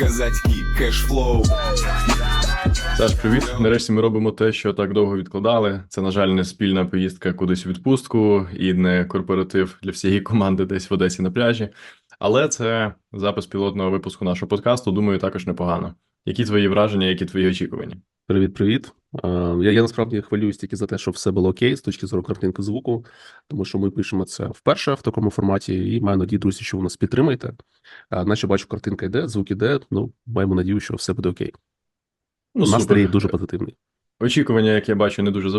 казацький кешфлоу. Саш, привіт. Нарешті ми робимо те, що так довго відкладали. Це, на жаль, не спільна поїздка кудись у відпустку і не корпоратив для всієї команди десь в Одесі на пляжі. Але це запис пілотного випуску нашого подкасту. Думаю, також непогано. Які твої враження, які твої очікування? Привіт, привіт. Я, я насправді хвилююсь тільки за те, щоб все було окей з точки зору картинки звуку, тому що ми пишемо це вперше в такому форматі, і маю надію, друзі, що ви нас підтримаєте. Наче бачу, картинка йде, звук іде. Ну, маємо надію, що все буде окей. Ну, Настрій дуже позитивний. Очікування, як я бачу, не дуже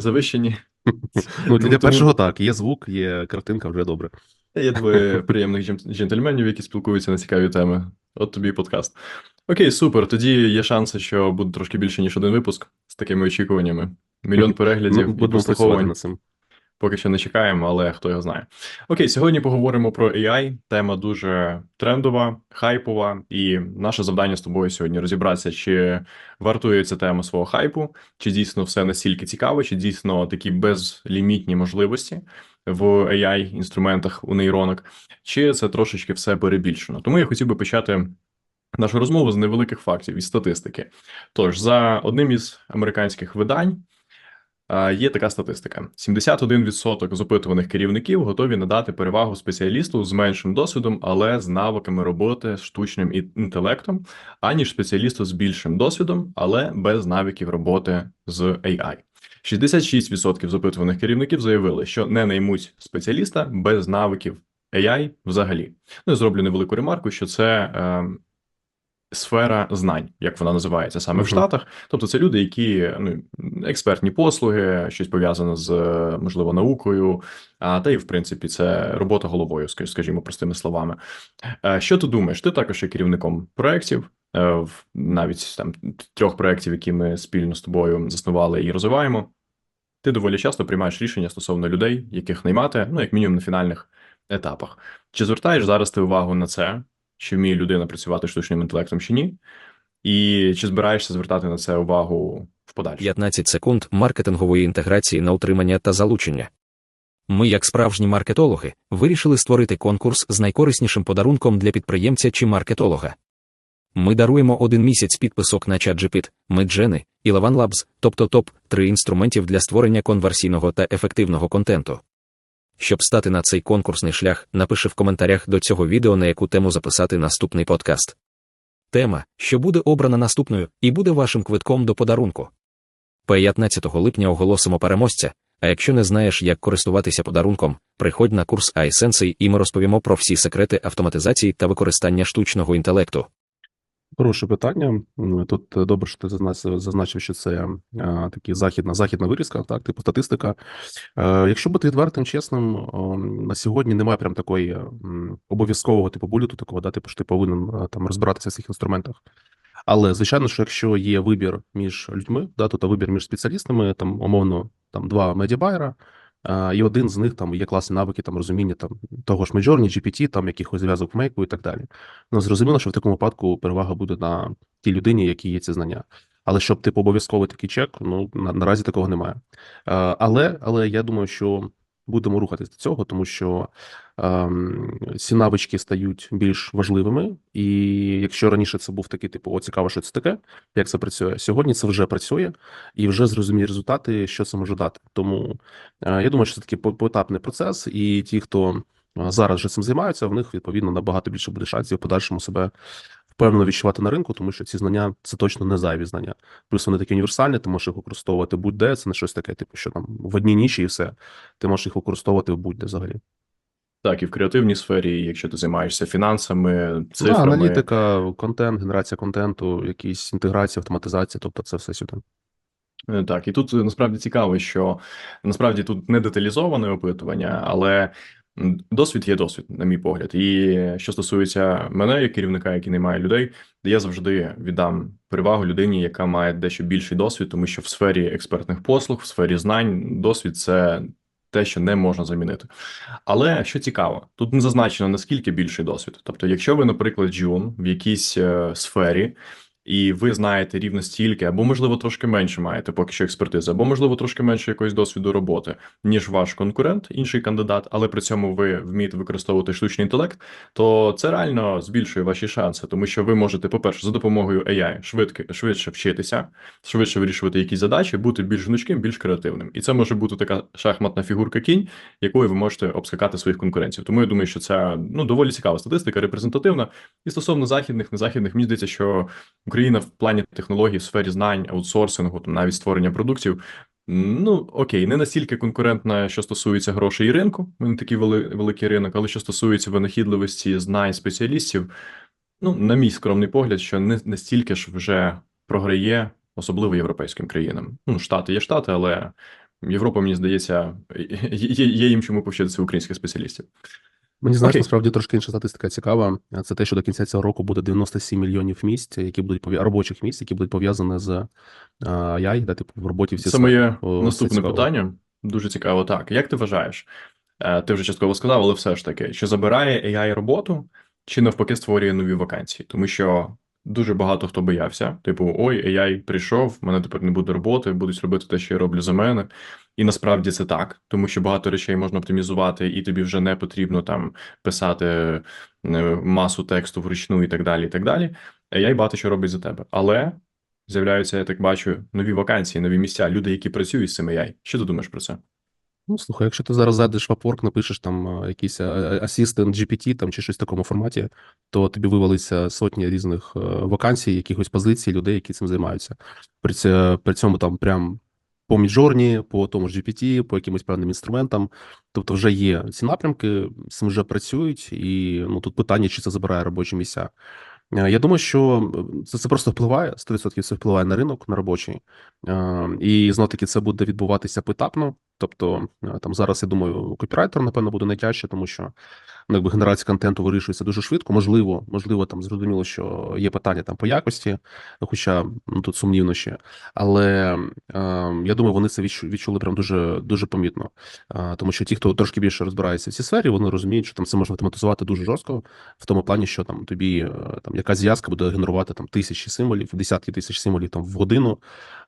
завищені. Ну, для першого так, є звук, є картинка, вже добре. Є двоє приємних джентльменів, які спілкуються на цікаві теми. От тобі і подкаст. Окей, супер. Тоді є шанси, що буде трошки більше, ніж один випуск з такими очікуваннями. Мільйон переглядів Ну, і прослуховувань. Поки що не чекаємо, але хто його знає. Окей, сьогодні поговоримо про AI. Тема дуже трендова, хайпова, і наше завдання з тобою сьогодні розібратися, чи вартує ця тема свого хайпу, чи дійсно все настільки цікаво, чи дійсно такі безлімітні можливості в AI інструментах у нейронок, чи це трошечки все перебільшено. Тому я хотів би почати. Нашу розмову з невеликих фактів і статистики. Тож, за одним із американських видань, Є така статистика: 71% з опитуваних керівників готові надати перевагу спеціалісту з меншим досвідом, але з навиками роботи з штучним інтелектом, аніж спеціалісту з більшим досвідом, але без навиків роботи з AI. 66% з опитуваних керівників заявили, що не наймуть спеціаліста без навиків AI взагалі. Ну і зроблю невелику ремарку, що це. Е, Сфера знань, як вона називається саме в Штатах, тобто це люди, які ну експертні послуги, щось пов'язане з можливо наукою, а та й в принципі це робота головою, скажімо простими словами. Е, Що ти думаєш? Ти також є керівником проєктів, в- навіть там трьох проєктів, які ми спільно з тобою заснували і розвиваємо. Ти доволі часто приймаєш рішення стосовно людей, яких наймати, ну як мінімум на фінальних етапах. Чи звертаєш зараз ти увагу на це? Чи вміє людина працювати штучним інтелектом чи ні? І чи збираєшся звертати на це увагу в подальшому? 15 секунд маркетингової інтеграції на утримання та залучення. Ми, як справжні маркетологи, вирішили створити конкурс з найкориснішим подарунком для підприємця чи маркетолога. Ми даруємо один місяць підписок на ChatGPT, Midjourney і Levan Labs, тобто топ-3 інструментів для створення конверсійного та ефективного контенту. Щоб стати на цей конкурсний шлях, напиши в коментарях до цього відео, на яку тему записати наступний подкаст. Тема, що буде обрана наступною, і буде вашим квитком до подарунку. 15 липня оголосимо переможця. А якщо не знаєш, як користуватися подарунком, приходь на курс iSensei і ми розповімо про всі секрети автоматизації та використання штучного інтелекту. Хороше питання. М, Тут е, добре, що ти зазнач- зазначив, що це а, такі західна західна вирізка, так, типу статистика. Е, Якщо бути відвертим, чесним, о, на сьогодні немає прям такої обов'язкового типу буліту, такого, да, типу, що ти повинен там розбиратися в цих інструментах. Але звичайно, що якщо є вибір між людьми, да, тобто вибір між спеціалістами, там умовно там два медіабайера, а, і один з них там є класні навики, там розуміння там того ж Midjourney, GPT, там якихось зв'язок в мейку і так далі. Ну, зрозуміло, що в такому випадку перевага буде на тій людині, які є ці знання. Але щоб типу обов'язковий такий чек, ну на, наразі такого немає. Але, але я думаю, що будемо рухатись до цього, тому що ці навички стають більш важливими. І якщо раніше це був такий, типу, о, цікаво, що це таке, як це працює. Сьогодні це вже працює і вже зрозуміли результати, що це може дати. Тому е, я думаю, що це такий поетапний процес, і ті, хто зараз вже цим займаються, в них відповідно набагато більше буде шансів в подальшому себе впевнено відчувати на ринку, тому що ці знання це точно не зайві знання. Плюс вони такі універсальні, ти можеш їх використовувати будь-де. Це не щось таке, типу, що там в одній ніші і все. Ти можеш їх використовувати будь-де взагалі. Так, і в креативній сфері, якщо ти займаєшся фінансами, Да, аналітика, контент, генерація контенту, якісь інтеграція, автоматизація, тобто це все сюди. Е, Так, і тут е, насправді цікаво, що насправді тут не деталізоване опитування, але досвід є досвід, на мій погляд. І що стосується мене, як керівника, який наймає людей, я завжди віддам перевагу людині, яка має дещо більший досвід, тому що в сфері експертних послуг, в сфері знань, досвід це те, що не можна замінити. Але що цікаво, тут не зазначено наскільки більший досвід. Тобто, якщо ви, наприклад, джун в якійсь е, сфері. І ви знаєте рівно стільки, або можливо трошки менше маєте поки що експертизи, або можливо трошки менше якогось досвіду роботи, ніж ваш конкурент, інший кандидат, але при цьому ви вмієте використовувати штучний інтелект, то це реально збільшує ваші шанси, тому що ви можете, по-перше, за допомогою AI швидко швидше вчитися, швидше вирішувати якісь задачі, бути більш гнучким, більш креативним. І це може бути така шахматна фігурка кінь, якою ви можете обскакати своїх конкурентів. Тому я думаю, що це ну доволі цікава статистика, репрезентативна. І стосовно західних, незахідних, мені здається, що Україна в плані технологій, в сфері знань, аутсорсингу, там навіть створення продуктів. Ну окей, не настільки конкурентна, що стосується грошей і ринку. Ми не такий вели, великий ринок, але що стосується винахідливості, знань спеціалістів. Ну, на мій скромний погляд, що не настільки ж вже програє, особливо європейським країнам. Ну, штати є штати, але Європа, мені здається, є, є їм чому повчитися українських спеціалістів. Мені знаєш, насправді трошки інша статистика цікава. Це те, що до кінця цього року буде 97 мільйонів місць, які будуть робочих місць, які будуть пов'язані з AI, де типу в роботі всі Це моє О, наступне питання. Дуже цікаво. Так, як ти вважаєш? Е, Ти вже частково сказав, але все ж таки, чи забирає AI роботу, чи навпаки створює нові вакансії? Тому що дуже багато хто боявся. Типу, ой, AI прийшов, в мене тепер не буде роботи, будуть робити те, що я роблю за мене. І насправді це так, тому що багато речей можна оптимізувати, і тобі вже не потрібно там писати е, масу тексту вручну і так далі. і так далі. AI багато що робить за тебе. Але з'являються, я так бачу, нові вакансії, нові місця, люди, які працюють з цим AI. Що ти думаєш про це? Ну, слухай, якщо ти зараз зайдеш в Upwork, напишеш там якийсь Assistant GPT там, чи щось в такому форматі, то тобі вивалиться сотні різних е, вакансій, якихось позицій людей, які цим займаються. При, ц- при цьому там прям по Midjourney, по тому ж GPT, по якимось певним інструментам. Тобто вже є ці напрямки, з цим вже працюють, і ну тут питання, чи це забирає робочі місця. Е, Я думаю, що е, це, це просто впливає, 100% це впливає на ринок, на робочий. І знов таки це буде відбуватися поетапно. Тобто е, там зараз, я думаю, копірайтер, напевно, буде найтяжче, тому що ну, якби генерація контенту вирішується дуже швидко. Можливо, можливо, там зрозуміло, що є питання там по якості, хоча ну тут сумнівно ще. Але е, я думаю, вони це відчули прям дуже дуже помітно. Е, тому що ті, хто трошки більше розбирається в цій сфері, вони розуміють, що там це можна автоматизувати дуже жорстко, в тому плані, що там тобі е, там якась зв'язка буде генерувати там тисячі символів, десятки тисяч символів там в годину.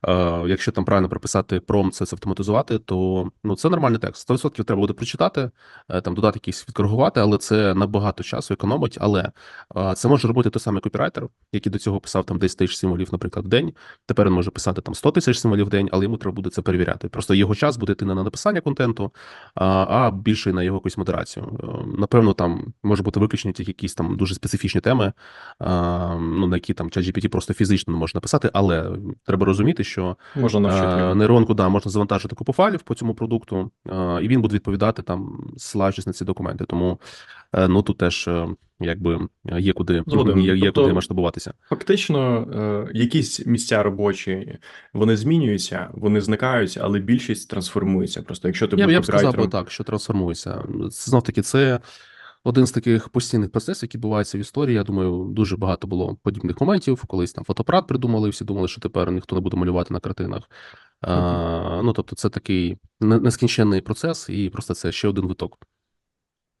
Е, якщо там правильно прописати промпт, це, це автоматизувати, то ну це нормальний текст. 100% треба буде прочитати, е, там додати якісь відкоригувати, але це набагато часу економить. Але це може робити той самий копірайтер, який до цього писав там 10 тисяч символів, наприклад, в день. Тепер він може писати там 100 тисяч символів в день, але йому треба буде це перевіряти. Просто його час буде йти не на написання контенту, а, більше на його якусь модерацію. Е, Напевно, там може бути виключені тільки якісь там дуже специфічні теми, ну на які там ChatGPT просто фізично не може написати, але треба розуміти, що Можна. Е. Нейронку, да, можна завантажити купу файлів по цьому продукту, і він буде відповідати там, ссилаючись на ці документи. Тому е, ну тут теж е, якби є куди Згоден. є, є Тобто- куди масштабуватися. Фактично, е, якісь місця робочі вони змінюються, вони зникають, але більшість трансформується. Просто якщо ти Я, я б сказав би так, що трансформується. Знов таки це. Один з таких постійних процесів, які відбуваються в історії. Я думаю, дуже багато було подібних моментів. Колись там фотоапарат придумали, і всі думали, що тепер ніхто не буде малювати на картинах. А, ну тобто, це такий нескінченний процес, і просто це ще один виток.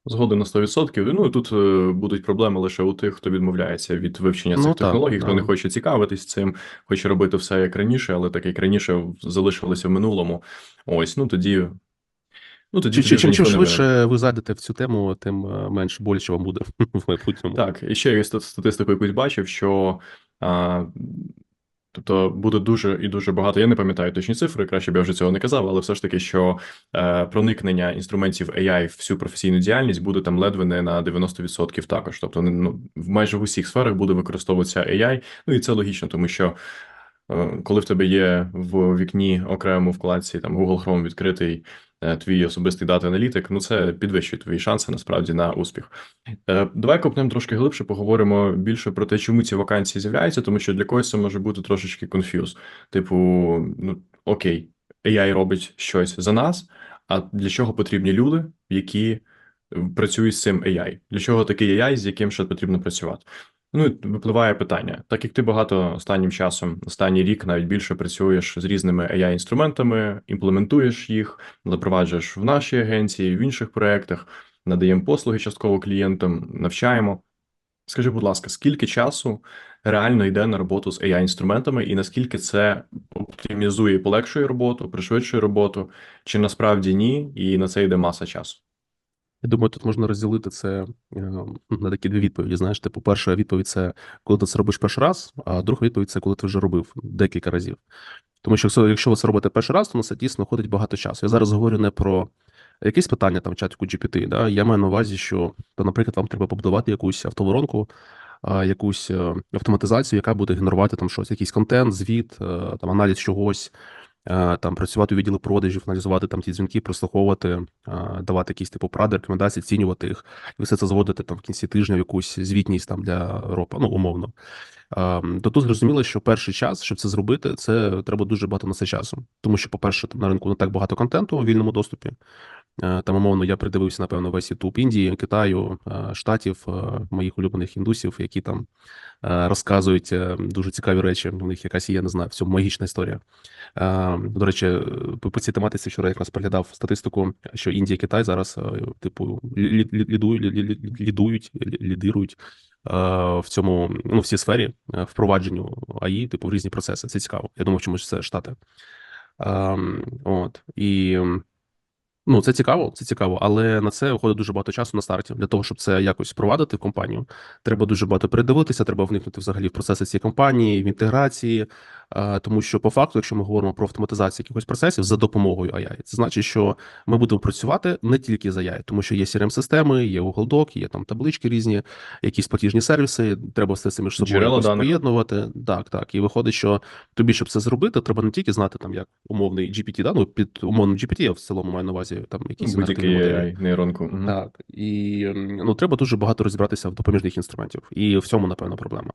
згоден на 100%. Ну і тут е, будуть проблеми лише у тих, хто відмовляється від вивчення цих Ну, так, технологій, хто да. не хоче цікавитись цим, хоче робити все як раніше, але так як раніше залишилося в минулому. Ось, ну тоді. Ну, тоді чим, чим не швидше ви зайдете в цю тему, тим е, менш боляче вам буде в майбутньому. Так, і ще я статистику якусь бачив, що а, тобто буде дуже і дуже багато. Я не пам'ятаю точні цифри, краще б я вже цього не казав, але все ж таки, що е, проникнення інструментів AI в всю професійну діяльність буде там ледве не на 90% також. Тобто, ну, в майже в усіх сферах буде використовуватися AI. Ну і це логічно, тому що. е, Коли в тебе є в вікні окремо вкладці там Google Chrome відкритий твій особистий дата-аналітик, ну це підвищує твої шанси насправді на успіх. Е, Давай копнемо трошки глибше, поговоримо більше про те, чому ці вакансії з'являються, тому що для когось це може бути трошечки конф'юз. Типу, ну окей, AI робить щось за нас, а для чого потрібні люди, які е, працюють з цим AI? Для чого такий AI, з яким ще потрібно працювати? Ну, випливає питання, так як ти багато останнім часом, останній рік навіть більше працюєш з різними AI-інструментами, імплементуєш їх, запроваджуєш в нашій агенції, в інших проєктах, надаємо послуги частково клієнтам, навчаємо. Скажи, будь ласка, скільки часу реально йде на роботу з AI-інструментами, і наскільки це оптимізує, полегшує роботу, пришвидшує роботу, чи насправді ні, і на це йде маса часу? Я думаю, тут можна розділити це е, на такі дві відповіді. Знаєш, типу, перша відповідь це коли ти це робиш перший раз, а друга відповідь це коли ти вже робив декілька разів. Тому що якщо- ви це робите перший раз, то на це дійсно ходить багато часу. Я зараз говорю не про якісь питання там в чатику GPT, да? Я маю на увазі, що, то, наприклад, вам треба побудувати якусь автоворонку, якусь е, автоматизацію, яка буде генерувати там щось, якийсь контент, звіт, е, там аналіз чогось, там працювати у відділі продажів, аналізувати там ті дзвінки, прослуховувати, е, давати якісь типу поради, рекомендації, оцінювати їх, і все це зводити там в кінці тижня в якусь звітність там для ропа, ну умовно. Е, То тут зрозуміло, що перший час, щоб це зробити, це треба дуже багато на це часу. Тому що, по-перше, там на ринку не так багато контенту у вільному доступі. Е, Там, умовно, я придивився, напевно, весь Ютуб Індії, Китаю, е, Штатів, е, моїх улюблених індусів, які там розказують дуже цікаві речі. У них якась є, не знаю, в цьому магічна історія. До речі, по цій тематиці вчора якраз переглядав статистику, що Індія і Китай зараз, типу, лі- лі- лідують, лі- лі- лі- лідують, лідирують в цьому, ну, в сфері впровадженню АІ, типу, в різні процеси. Це цікаво. Я думав, чомусь це Штати. Ем, От. І Ну, це цікаво, це цікаво, але на це виходить дуже багато часу на старті. Для того, щоб це якось впровадити в компанію, треба дуже багато передивитися, треба вникнути взагалі в процеси цієї компанії, в інтеграції. Тому що, по факту, якщо ми говоримо про автоматизацію якихось процесів за допомогою AI, це значить, що ми будемо працювати не тільки з AI, тому що є crm системи є Google Doc, є там таблички різні, якісь платіжні сервіси. Треба все це між собою поєднувати. Так, так. І виходить, що тобі, щоб це зробити, треба не тільки знати там як умовний GPT, да? ну під умовним GPT я в цілому маю на увазі там якісь. AI нейронку. Так, і ну треба дуже багато розібратися в допоміжних інструментів, і в цьому, напевно, проблема.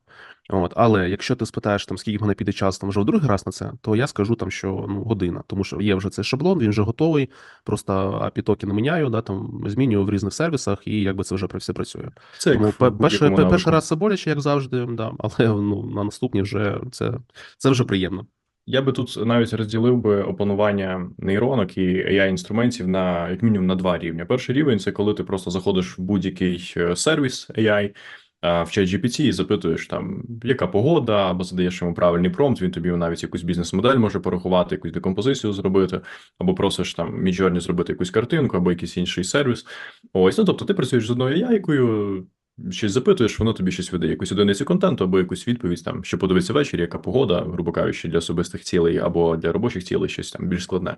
От, але якщо ти спитаєш там, скільки мене піде час, там вже в другий раз на це, то я скажу там, що ну година, тому що є вже цей шаблон, він вже готовий. Просто API токени міняю, да там змінюю в різних сервісах, і якби це вже про все працює. Це Тому перший, перший раз це боляче, як завжди, да, але ну на наступні вже це, це вже приємно. Я би тут навіть розділив би опанування нейронок і AI-інструментів на як мінімум на два рівня. Перший рівень це коли ти просто заходиш в будь-який е, сервіс AI, в ChatGPT і запитуєш там, яка погода, або задаєш йому правильний промпт, він тобі навіть якусь бізнес-модель може порахувати, якусь декомпозицію зробити, або просиш там Midjourney зробити якусь картинку, або якийсь інший сервіс. Ось, ну тобто ти працюєш з одною AI-кою, щось запитуєш, воно тобі щось видає, якусь одиницю контенту або якусь відповідь, там, що подивитися ввечері, яка погода, грубо кажучи, для особистих цілей або для робочих цілей, щось там більш складне.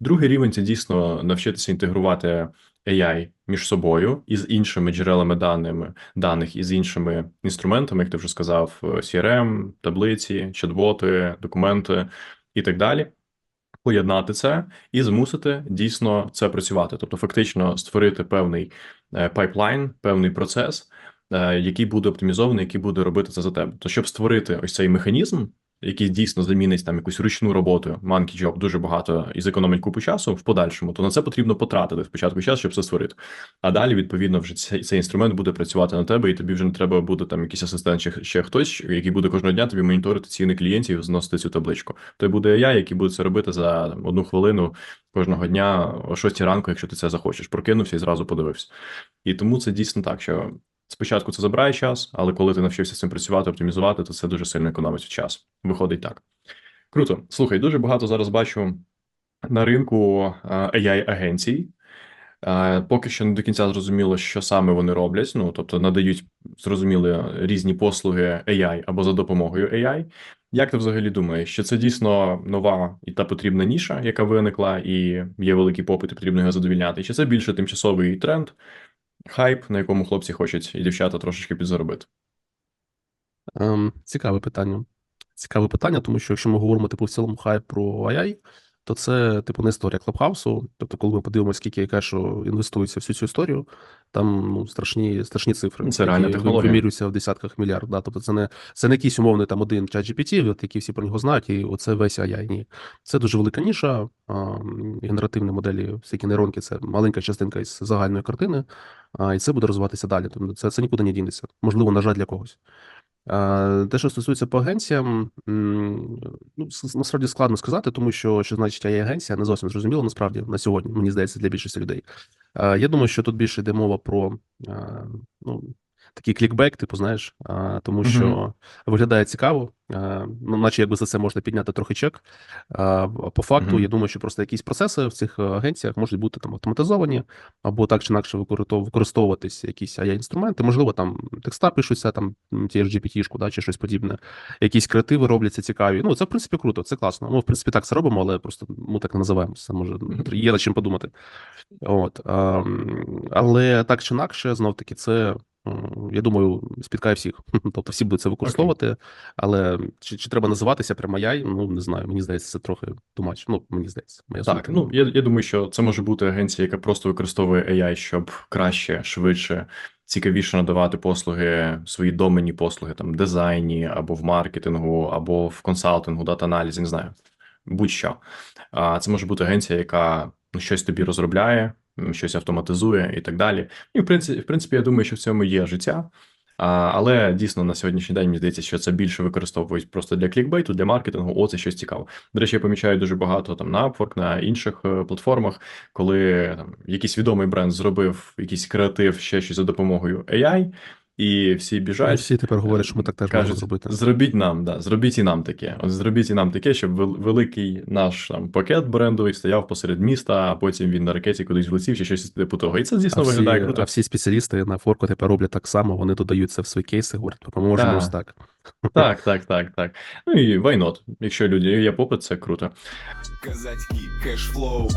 Другий рівень це дійсно навчитися інтегрувати AI між собою і з іншими джерелами даними, даних і з іншими інструментами, як ти вже сказав, е, CRM, таблиці, чат-боти, документи і так далі. Поєднати це і змусити дійсно це працювати, тобто фактично створити певний е, пайплайн, певний процес, е, який буде оптимізований, який буде робити це за тебе. То щоб створити ось цей механізм, який дійсно замінить там якусь ручну роботу, monkey job дуже багато і зекономить купу часу в подальшому, то на це потрібно потратити спочатку час, щоб це створити. А далі, відповідно, вже цей, цей інструмент буде працювати на тебе, і тобі вже не треба буде там якийсь асистент чи ще хтось, який буде кожного дня тобі моніторити ціни клієнтів, і зносити цю табличку. То буде AI, який буде це робити за одну хвилину кожного дня о 6 ранку, якщо ти це захочеш. Прокинувся і зразу подивився. І тому це дійсно так, що спочатку це забирає час, але коли ти навчився цим працювати, оптимізувати, то це дуже сильно економить час. Виходить так. Круто. Слухай, дуже багато зараз бачу на ринку AI-агенцій. Е, Поки що не до кінця зрозуміло, що саме вони роблять. Ну тобто надають зрозумілі різні послуги AI або за допомогою AI. Як ти взагалі думаєш, що це дійсно нова і та потрібна ніша, яка виникла, і є великий попит, і потрібно його задовільняти? Чи це більше тимчасовий тренд, хайп, на якому хлопці хочуть і дівчата трошечки підзаробити? Ем, цікаве питання. Цікаве питання, тому що якщо ми говоримо типу в цілому хайп про AI, то це типу не історія Клабхаусу. Тобто, коли ми подивимося, скільки кешу інвестується в всю цю історію, там ну страшні страшні цифри. Це реальна технологія. вимірюються в десятках мільярд. Да? Тобто, це не це не якийсь умовний там один чат GPT, от які всі про нього знають, і оце весь AI. Ні, це дуже велика ніша. А, генеративні моделі, всякі нейронки, це маленька частинка із загальної картини, а, і це буде розвиватися далі. Тобто це, це нікуди не дінеться. Можливо, на жаль, для когось. Е, Те, що стосується по агенціям, ну, насправді складно сказати, тому що що значить агенція, не зовсім зрозуміло, насправді, на сьогодні, мені здається, для більшості людей. Е, Я думаю, що тут більше йде мова про, е, ну, такий клікбек, типу, знаєш, а, тому що виглядає цікаво, а, ну, наче якби за це можна підняти трохи чек. А, по факту, Мгм. я думаю, що просто якісь процеси в цих е, агенціях можуть бути там автоматизовані, або так чи інакше використов- використовуватись якісь AI-інструменти. Можливо, там текста пишуться, там ті ж GPT-шку, да, чи щось подібне. Якісь креативи робляться цікаві. Ну, це в принципі круто, це класно. Ми, в принципі, так це робимо, але просто ми так не називаємо. Це може є над чим подумати. От, ем, але так чи інакше, знов таки, це. Я думаю, спіткає всіх. Тобто всі будуть це використовувати, але чи, чи треба називатися прямо яй? Ну не знаю. Мені здається, це трохи тумач. Ну мені здається, моя Так, сумка. ну я, я думаю, що це може бути агенція, яка просто використовує AI, щоб краще, швидше, цікавіше надавати послуги, свої доменні послуги там в дизайні, або в маркетингу, або в консалтингу, дата-аналізі, не знаю, будь-що. А це може бути агенція, яка ну, щось тобі розробляє, щось автоматизує і так далі. І в принципі, в принципі, я думаю, що в цьому є життя. Але дійсно на сьогоднішній день мені здається, що це більше використовують просто для клікбейту, для маркетингу. О, це щось цікаве. До речі, я помічаю дуже багато там на Upwork, на інших е, платформах, коли там якийсь відомий бренд зробив якийсь креатив, ще щось за допомогою AI, і всі І біжать. всі тепер говорять, що ми так теж можемо зробити. зробіть нам, да, зробіть і нам таке. От зробіть і нам таке, щоб великий наш там пакет брендовий стояв посеред міста, а потім він на ракеті кудись влетів, чи щось типу того. І це дійсно А всі, виглядає круто. а всі спеціалісти на форку тепер роблять так само, вони додають це в свої кейси, говорять, поможемо Да. ось так. Так, так, так, так. Ну і why not? Якщо люди є попит, це круто. Казацький кешфлоу.